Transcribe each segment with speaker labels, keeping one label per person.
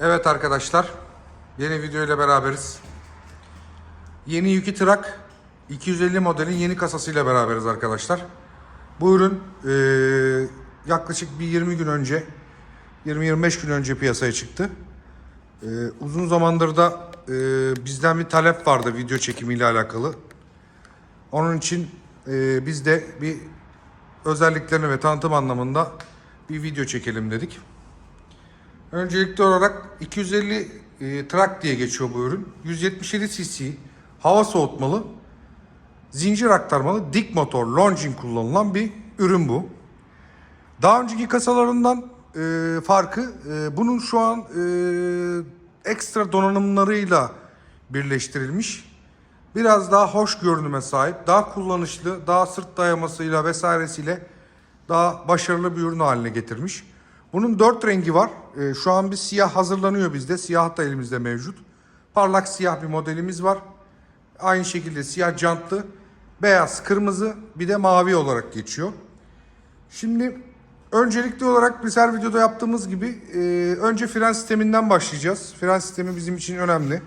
Speaker 1: Evet arkadaşlar, yeni video ile beraberiz. Yeni Yuki Trak 250 modelin yeni kasasıyla beraberiz arkadaşlar. Bu ürün eee, yaklaşık bir 20 gün önce, 20-25 gün önce piyasaya çıktı. Eee, uzun zamandır da eee, bizden bir talep vardı video çekimiyle alakalı. Onun için eee, biz de bir özelliklerini ve tanıtım anlamında bir video çekelim dedik. Öncelikli olarak 250 e, trak diye geçiyor bu ürün. 177 cc hava soğutmalı, zincir aktarmalı, dik motor, launching kullanılan bir ürün bu. Daha önceki kasalarından e, farkı e, bunun şu an e, ekstra donanımlarıyla birleştirilmiş. Biraz daha hoş görünüme sahip, daha kullanışlı, daha sırt dayamasıyla vesairesiyle daha başarılı bir ürün haline getirmiş. Bunun dört rengi var. Ee, şu an bir siyah hazırlanıyor bizde. Siyah da elimizde mevcut. Parlak siyah bir modelimiz var. Aynı şekilde siyah jantlı, beyaz, kırmızı bir de mavi olarak geçiyor. Şimdi öncelikli olarak biz her videoda yaptığımız gibi e, önce fren sisteminden başlayacağız. Fren sistemi bizim için önemli.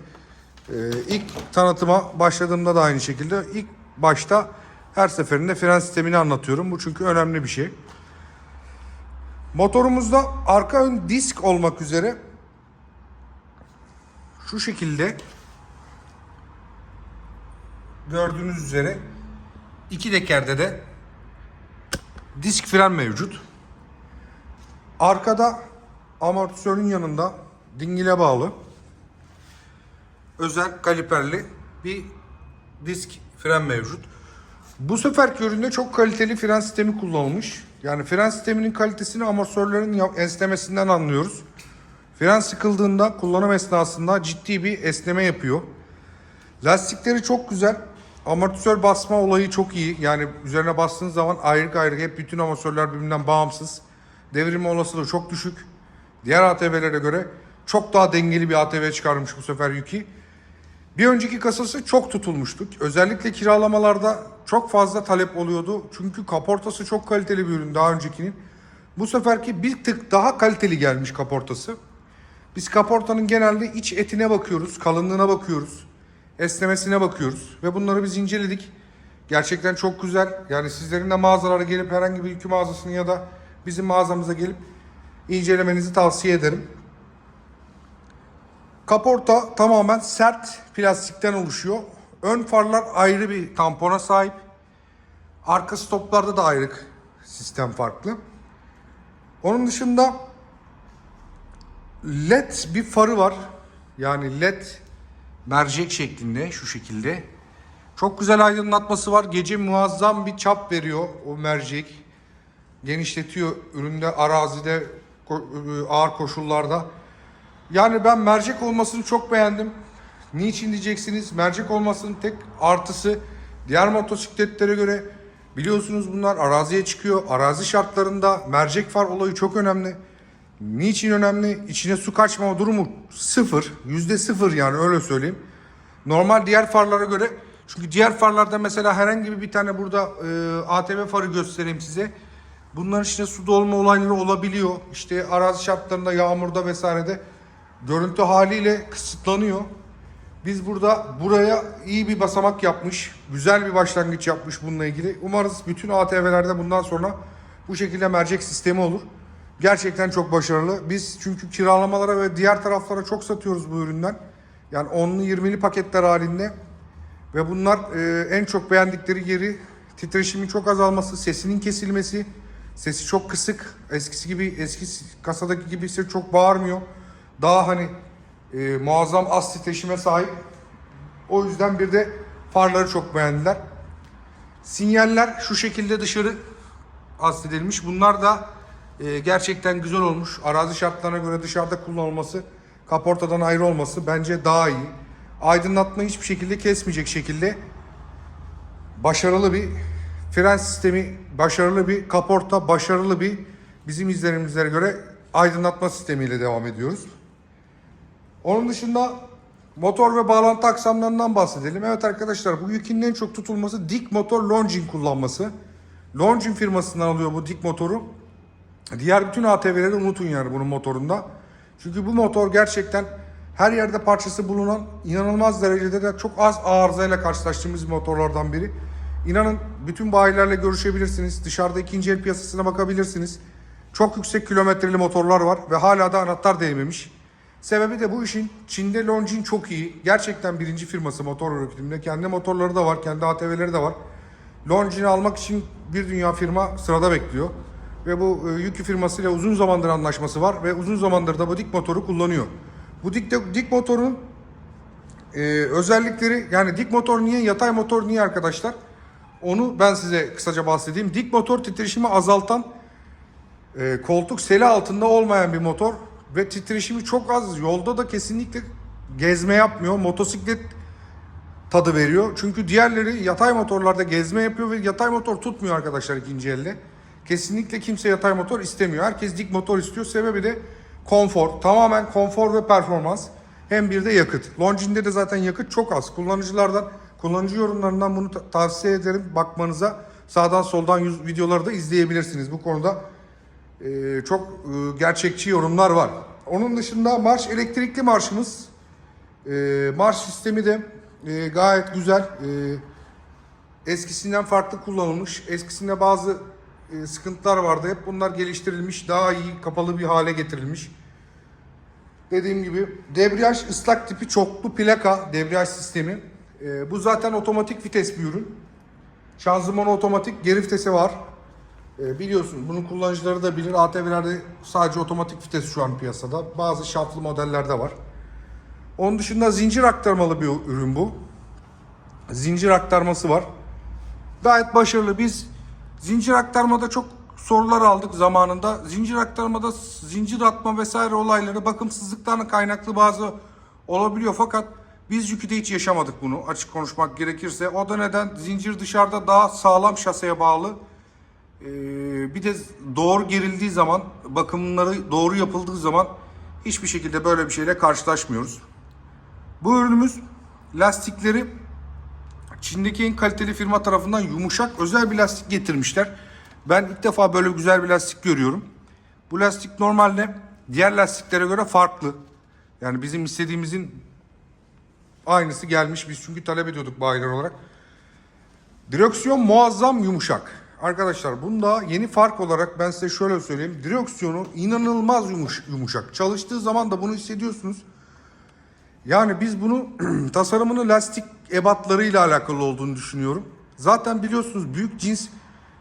Speaker 1: E, ilk tanıtıma başladığımda da aynı şekilde ilk başta her seferinde fren sistemini anlatıyorum. Bu çünkü önemli bir şey. Motorumuzda arka ön disk olmak üzere şu şekilde gördüğünüz üzere iki tekerde de disk fren mevcut. Arkada amortisörün yanında dingile bağlı özel kaliperli bir disk fren mevcut. Bu seferki üründe çok kaliteli fren sistemi kullanılmış. Yani fren sisteminin kalitesini amortisörlerin esnemesinden anlıyoruz. Fren sıkıldığında kullanım esnasında ciddi bir esneme yapıyor. Lastikleri çok güzel. Amortisör basma olayı çok iyi. Yani üzerine bastığınız zaman ayrı ayrı hep bütün amortisörler birbirinden bağımsız. Devrilme olasılığı çok düşük. Diğer ATV'lere göre çok daha dengeli bir ATV çıkarmış bu sefer Yuki. Bir önceki kasası çok tutulmuştu. Özellikle kiralamalarda çok fazla talep oluyordu. Çünkü kaportası çok kaliteli bir ürün daha öncekinin. Bu seferki bir tık daha kaliteli gelmiş kaportası. Biz kaportanın genelde iç etine bakıyoruz, kalınlığına bakıyoruz, esnemesine bakıyoruz ve bunları biz inceledik. Gerçekten çok güzel. Yani sizlerin de mağazalara gelip herhangi bir yükü mağazasını ya da bizim mağazamıza gelip incelemenizi tavsiye ederim. Kaporta tamamen sert plastikten oluşuyor. Ön farlar ayrı bir tampona sahip. Arka stoplarda da ayrı sistem farklı. Onun dışında LED bir farı var. Yani LED mercek şeklinde şu şekilde. Çok güzel aydınlatması var. Gece muazzam bir çap veriyor o mercek. Genişletiyor üründe arazide ko- ağır koşullarda. Yani ben mercek olmasını çok beğendim. Niçin diyeceksiniz? Mercek olmasının tek artısı diğer motosikletlere göre biliyorsunuz bunlar araziye çıkıyor. Arazi şartlarında mercek far olayı çok önemli. Niçin önemli? İçine su kaçmama durumu sıfır. Yüzde sıfır yani öyle söyleyeyim. Normal diğer farlara göre çünkü diğer farlarda mesela herhangi bir tane burada e, ATV farı göstereyim size. Bunların içine su dolma olayları olabiliyor. İşte arazi şartlarında, yağmurda vesairede görüntü haliyle kısıtlanıyor. Biz burada buraya iyi bir basamak yapmış, güzel bir başlangıç yapmış bununla ilgili. Umarız bütün ATV'lerde bundan sonra bu şekilde mercek sistemi olur. Gerçekten çok başarılı. Biz çünkü kiralamalara ve diğer taraflara çok satıyoruz bu üründen. Yani 10'lu 20'li paketler halinde. Ve bunlar e, en çok beğendikleri yeri titreşimin çok azalması, sesinin kesilmesi. Sesi çok kısık. Eskisi gibi eski kasadaki gibi ise çok bağırmıyor. Daha hani e, muazzam az titreşime sahip. O yüzden bir de farları çok beğendiler. Sinyaller şu şekilde dışarı asledilmiş. Bunlar da e, gerçekten güzel olmuş. Arazi şartlarına göre dışarıda kullanılması, kaportadan ayrı olması bence daha iyi. Aydınlatmayı hiçbir şekilde kesmeyecek şekilde başarılı bir fren sistemi, başarılı bir kaporta, başarılı bir bizim izlenimlere göre aydınlatma sistemiyle devam ediyoruz. Onun dışında motor ve bağlantı aksamlarından bahsedelim. Evet arkadaşlar bu Yuki'nin en çok tutulması dik motor Longin kullanması. Longin firmasından alıyor bu dik motoru. Diğer bütün ATV'leri unutun yani bunun motorunda. Çünkü bu motor gerçekten her yerde parçası bulunan inanılmaz derecede de çok az arızayla karşılaştığımız motorlardan biri. İnanın bütün bayilerle görüşebilirsiniz. Dışarıda ikinci el piyasasına bakabilirsiniz. Çok yüksek kilometreli motorlar var ve hala da anahtar değmemiş. Sebebi de bu işin Çin'de Longines çok iyi. Gerçekten birinci firması motor üretiminde. Kendi motorları da var, kendi ATV'leri de var. Longines'i almak için bir dünya firma sırada bekliyor. Ve bu e, Yuki firmasıyla uzun zamandır anlaşması var ve uzun zamandır da bu dik motoru kullanıyor. Bu dik, dik motorun e, özellikleri yani dik motor niye, yatay motor niye arkadaşlar? Onu ben size kısaca bahsedeyim. Dik motor titreşimi azaltan e, koltuk seli altında olmayan bir motor ve titreşimi çok az. Yolda da kesinlikle gezme yapmıyor. Motosiklet tadı veriyor. Çünkü diğerleri yatay motorlarda gezme yapıyor ve yatay motor tutmuyor arkadaşlar ikinci elde. Kesinlikle kimse yatay motor istemiyor. Herkes dik motor istiyor. Sebebi de konfor. Tamamen konfor ve performans. Hem bir de yakıt. Longine'de de zaten yakıt çok az. Kullanıcılardan, kullanıcı yorumlarından bunu ta- tavsiye ederim bakmanıza. Sağdan soldan yüz videoları da izleyebilirsiniz. Bu konuda e, çok e, gerçekçi yorumlar var. Onun dışında marş elektrikli marşımız. E, marş sistemi de e, gayet güzel. E, eskisinden farklı kullanılmış. Eskisinde bazı e, sıkıntılar vardı. Hep bunlar geliştirilmiş. Daha iyi kapalı bir hale getirilmiş. Dediğim gibi debriyaj ıslak tipi çoklu plaka debriyaj sistemi. Bu zaten otomatik vites bir ürün. Şanzımanı otomatik, geri vitesi var. E, biliyorsun bunun kullanıcıları da bilir. ATV'lerde sadece otomatik vites şu an piyasada. Bazı şaflı modellerde var. Onun dışında zincir aktarmalı bir ürün bu. Zincir aktarması var. Gayet başarılı. Biz zincir aktarmada çok sorular aldık zamanında. Zincir aktarmada zincir atma vesaire olayları bakımsızlıktan kaynaklı bazı olabiliyor fakat biz Yuki'de hiç yaşamadık bunu açık konuşmak gerekirse. O da neden zincir dışarıda daha sağlam şaseye bağlı. Ee, bir de doğru gerildiği zaman bakımları doğru yapıldığı zaman hiçbir şekilde böyle bir şeyle karşılaşmıyoruz. Bu ürünümüz lastikleri Çin'deki en kaliteli firma tarafından yumuşak özel bir lastik getirmişler. Ben ilk defa böyle güzel bir lastik görüyorum. Bu lastik normalde diğer lastiklere göre farklı. Yani bizim istediğimizin aynısı gelmiş. Biz çünkü talep ediyorduk bayiler olarak. Direksiyon muazzam yumuşak. Arkadaşlar bunda yeni fark olarak ben size şöyle söyleyeyim. Direksiyonu inanılmaz yumuş, yumuşak. Çalıştığı zaman da bunu hissediyorsunuz. Yani biz bunu tasarımını lastik ebatlarıyla alakalı olduğunu düşünüyorum. Zaten biliyorsunuz büyük cins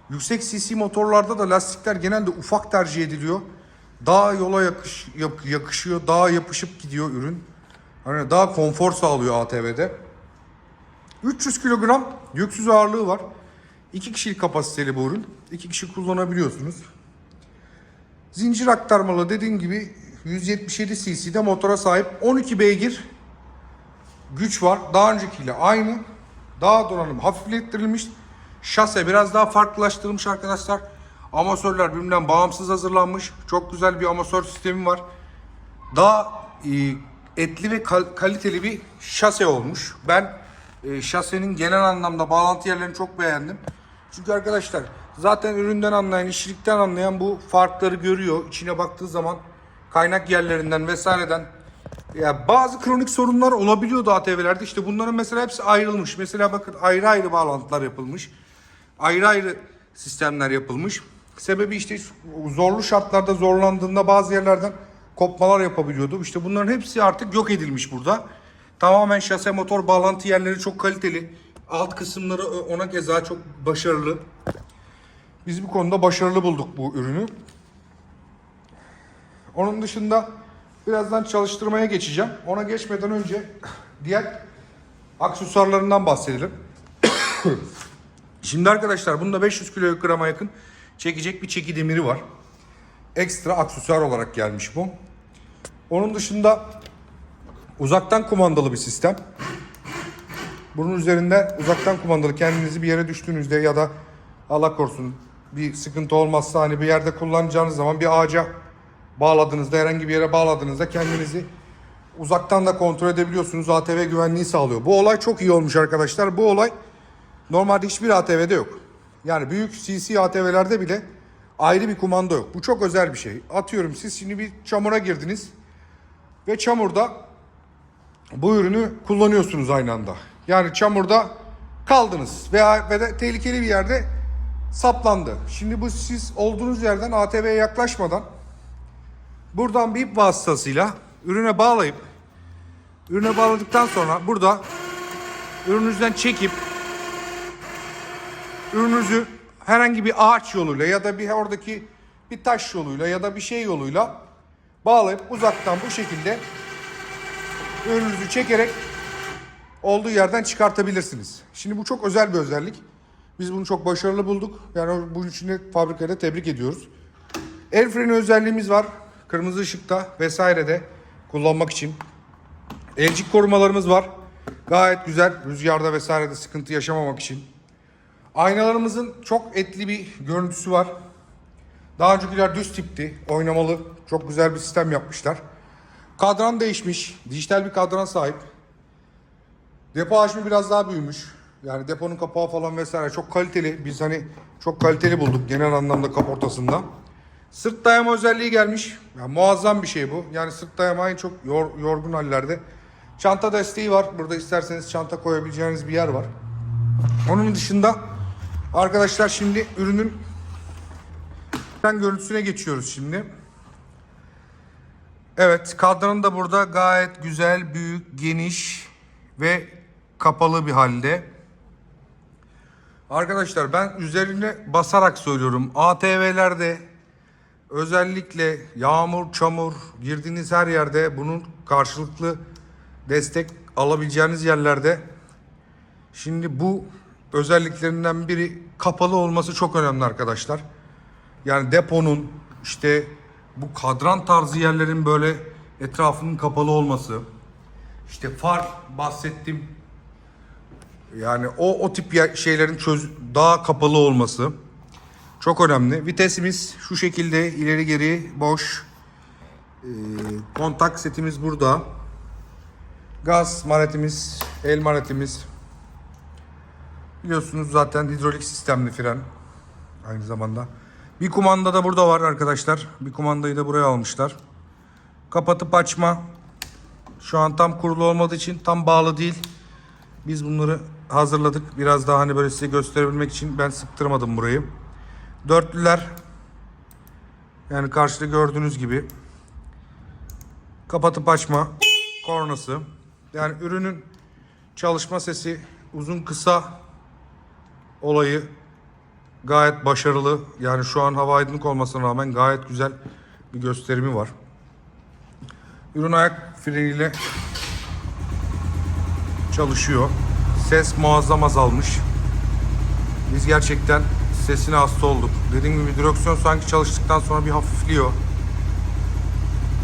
Speaker 1: yüksek cc motorlarda da lastikler genelde ufak tercih ediliyor. Daha yola yakış, yak- yakışıyor, daha yapışıp gidiyor ürün. Hani daha konfor sağlıyor ATV'de. 300 kilogram yüksüz ağırlığı var. 2 kişilik kapasiteli bu ürün. 2 kişi kullanabiliyorsunuz. Zincir aktarmalı dediğim gibi 177 cc'de motora sahip 12 beygir güç var. Daha öncekiyle aynı. Daha donanım hafiflettirilmiş. Şase biraz daha farklılaştırılmış arkadaşlar. Amasörler birbirinden bağımsız hazırlanmış. Çok güzel bir amasör sistemi var. Daha e, etli ve kal- kaliteli bir şase olmuş. Ben e, şasenin genel anlamda bağlantı yerlerini çok beğendim. Çünkü arkadaşlar zaten üründen anlayan, işçilikten anlayan bu farkları görüyor. İçine baktığı zaman kaynak yerlerinden vesaireden ya bazı kronik sorunlar olabiliyordu ATV'lerde. İşte bunların mesela hepsi ayrılmış. Mesela bakın ayrı ayrı bağlantılar yapılmış. Ayrı ayrı sistemler yapılmış. Sebebi işte zorlu şartlarda zorlandığında bazı yerlerden kopmalar yapabiliyordu. İşte bunların hepsi artık yok edilmiş burada. Tamamen şase motor bağlantı yerleri çok kaliteli. Alt kısımları ona keza çok başarılı. Biz bu konuda başarılı bulduk bu ürünü. Onun dışında birazdan çalıştırmaya geçeceğim. Ona geçmeden önce diğer aksesuarlarından bahsedelim. Şimdi arkadaşlar bunda 500 kilograma yakın çekecek bir çeki demiri var. Ekstra aksesuar olarak gelmiş bu. Onun dışında uzaktan kumandalı bir sistem. Bunun üzerinde uzaktan kumandalı kendinizi bir yere düştüğünüzde ya da Allah korusun bir sıkıntı olmazsa hani bir yerde kullanacağınız zaman bir ağaca bağladığınızda herhangi bir yere bağladığınızda kendinizi uzaktan da kontrol edebiliyorsunuz. ATV güvenliği sağlıyor. Bu olay çok iyi olmuş arkadaşlar. Bu olay normalde hiçbir ATV'de yok. Yani büyük CC ATV'lerde bile ayrı bir kumanda yok. Bu çok özel bir şey. Atıyorum siz şimdi bir çamura girdiniz. ve çamurda bu ürünü kullanıyorsunuz aynı anda. Yani çamurda kaldınız veya ve de tehlikeli bir yerde saplandı. Şimdi bu siz olduğunuz yerden ATV'ye yaklaşmadan buradan bir ip vasıtasıyla ürüne bağlayıp ürüne bağladıktan sonra burada ürününüzden çekip ürününüzü herhangi bir ağaç yoluyla ya da bir oradaki bir taş yoluyla ya da bir şey yoluyla bağlayıp uzaktan bu şekilde ürününüzü çekerek olduğu yerden çıkartabilirsiniz. Şimdi bu çok özel bir özellik. Biz bunu çok başarılı bulduk. Yani bunun için de fabrikayı da tebrik ediyoruz. El freni özelliğimiz var. Kırmızı ışıkta vesairede kullanmak için. Elcik korumalarımız var. Gayet güzel. Rüzgarda vesairede sıkıntı yaşamamak için. Aynalarımızın çok etli bir görüntüsü var. Daha öncekiler düz tipti. Oynamalı. Çok güzel bir sistem yapmışlar. Kadran değişmiş. Dijital bir kadran sahip. Depo hacmi biraz daha büyümüş. Yani deponun kapağı falan vesaire çok kaliteli. Biz hani çok kaliteli bulduk genel anlamda kaportasında. Sırt dayama özelliği gelmiş. Yani muazzam bir şey bu. Yani sırt dayama en çok yor- yorgun hallerde. Çanta desteği var. Burada isterseniz çanta koyabileceğiniz bir yer var. Onun dışında arkadaşlar şimdi ürünün ben görüntüsüne geçiyoruz şimdi. Evet kadranı da burada gayet güzel, büyük, geniş ve kapalı bir halde. Arkadaşlar ben üzerine basarak söylüyorum. ATV'lerde özellikle yağmur, çamur girdiğiniz her yerde bunun karşılıklı destek alabileceğiniz yerlerde Şimdi bu özelliklerinden biri kapalı olması çok önemli arkadaşlar. Yani deponun işte bu kadran tarzı yerlerin böyle etrafının kapalı olması. İşte far bahsettim. Yani o o tip şeylerin çöz daha kapalı olması çok önemli. Vitesimiz şu şekilde ileri geri boş. Ee, kontak setimiz burada. Gaz manetimiz, el manetimiz, Biliyorsunuz zaten hidrolik sistemli fren. Aynı zamanda. Bir kumanda da burada var arkadaşlar. Bir kumandayı da buraya almışlar. Kapatıp açma. Şu an tam kurulu olmadığı için tam bağlı değil. Biz bunları hazırladık. Biraz daha hani böyle size gösterebilmek için ben sıktırmadım burayı. Dörtlüler. Yani karşıda gördüğünüz gibi. Kapatıp açma. Kornası. Yani ürünün çalışma sesi uzun kısa olayı gayet başarılı. Yani şu an hava aydınlık olmasına rağmen gayet güzel bir gösterimi var. Ürün ayak freniyle çalışıyor. Ses muazzam azalmış. Biz gerçekten sesine hasta olduk. Dediğim gibi direksiyon sanki çalıştıktan sonra bir hafifliyor.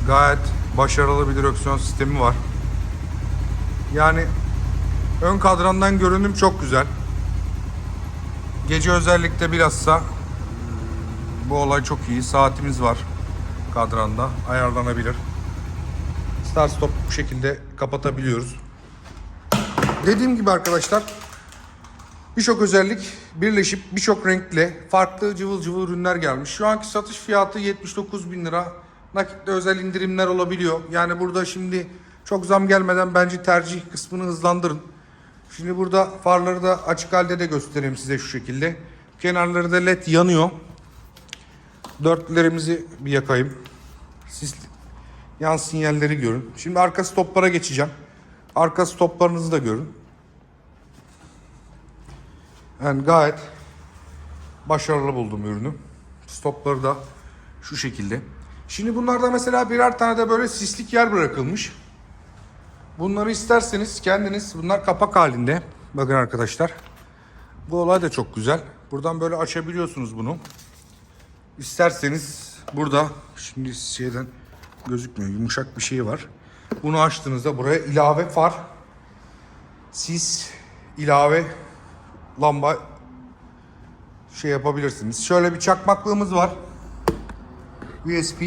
Speaker 1: Gayet başarılı bir direksiyon sistemi var. Yani ön kadrandan görünüm çok güzel. Gece özellikle bilhassa bu olay çok iyi. Saatimiz var kadranda. Ayarlanabilir. Start stop bu şekilde kapatabiliyoruz. Dediğim gibi arkadaşlar birçok özellik birleşip birçok renkle farklı cıvıl cıvıl ürünler gelmiş. Şu anki satış fiyatı 79 bin lira. Nakitte özel indirimler olabiliyor. Yani burada şimdi çok zam gelmeden bence tercih kısmını hızlandırın. Şimdi burada farları da açık halde de göstereyim size şu şekilde. Kenarları da led yanıyor. Dörtlerimizi bir yakayım. Siz yan sinyalleri görün. Şimdi arka stoplara geçeceğim. Arka stoplarınızı da görün. Yani gayet başarılı buldum ürünü. Stopları da şu şekilde. Şimdi bunlarda mesela birer tane de böyle sislik yer bırakılmış. Bunları isterseniz kendiniz bunlar kapak halinde. Bakın arkadaşlar. Bu olay da çok güzel. Buradan böyle açabiliyorsunuz bunu. İsterseniz burada şimdi şeyden gözükmüyor. Yumuşak bir şey var. Bunu açtığınızda buraya ilave far, sis, ilave lamba şey yapabilirsiniz. Şöyle bir çakmaklığımız var. USB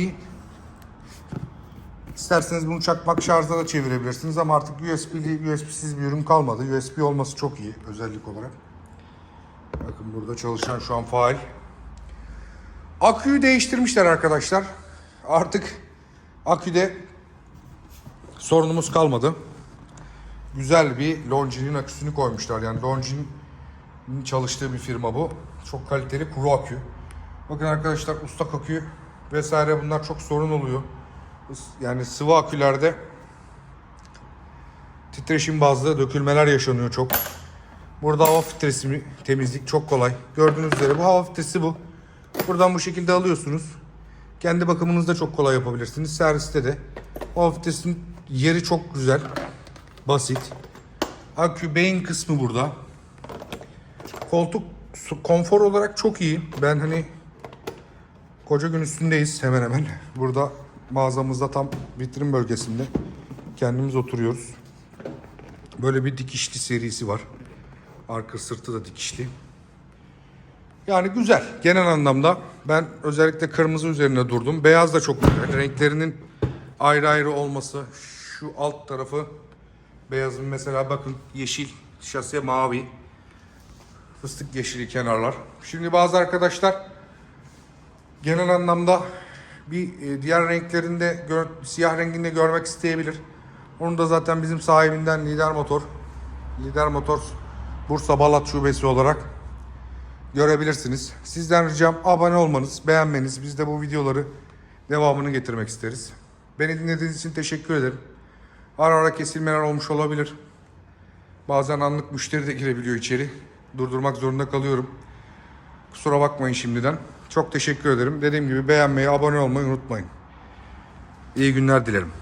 Speaker 1: İsterseniz bunu çakmak şarjda da çevirebilirsiniz ama artık USB'li, USB'siz bir ürün kalmadı. USB olması çok iyi özellik olarak. Bakın burada çalışan şu an faal. Aküyü değiştirmişler arkadaşlar. Artık aküde sorunumuz kalmadı. Güzel bir Longines aküsünü koymuşlar. Yani Longines çalıştığı bir firma bu. Çok kaliteli kuru akü. Bakın arkadaşlar ıslak akü vesaire bunlar çok sorun oluyor. Yani sıvı akülerde titreşim bazlı dökülmeler yaşanıyor çok. Burada hava filtresi mi- temizlik çok kolay. Gördüğünüz üzere bu hava filtresi bu. Buradan bu şekilde alıyorsunuz. Kendi bakımınızda çok kolay yapabilirsiniz. Serviste de. Hava filtresinin yeri çok güzel. Basit. Akü beyin kısmı burada. Koltuk konfor olarak çok iyi. Ben hani koca gün üstündeyiz hemen hemen. Burada mağazamızda tam vitrin bölgesinde kendimiz oturuyoruz. Böyle bir dikişli serisi var. Arka sırtı da dikişli. Yani güzel. Genel anlamda ben özellikle kırmızı üzerine durdum. Beyaz da çok güzel. Renklerinin ayrı ayrı olması. Şu alt tarafı beyazın mesela bakın yeşil, şase mavi. Fıstık yeşili kenarlar. Şimdi bazı arkadaşlar genel anlamda bir e, diğer renklerinde siyah renginde görmek isteyebilir. Onu da zaten bizim sahibinden Lider Motor, Lider Motor Bursa Balat Şubesi olarak görebilirsiniz. Sizden ricam abone olmanız, beğenmeniz. Biz de bu videoları devamını getirmek isteriz. Beni dinlediğiniz için teşekkür ederim. Ara ara kesilmeler olmuş olabilir. Bazen anlık müşteri de girebiliyor içeri. Durdurmak zorunda kalıyorum. Kusura bakmayın şimdiden. Çok teşekkür ederim. Dediğim gibi beğenmeyi, abone olmayı unutmayın. İyi günler dilerim.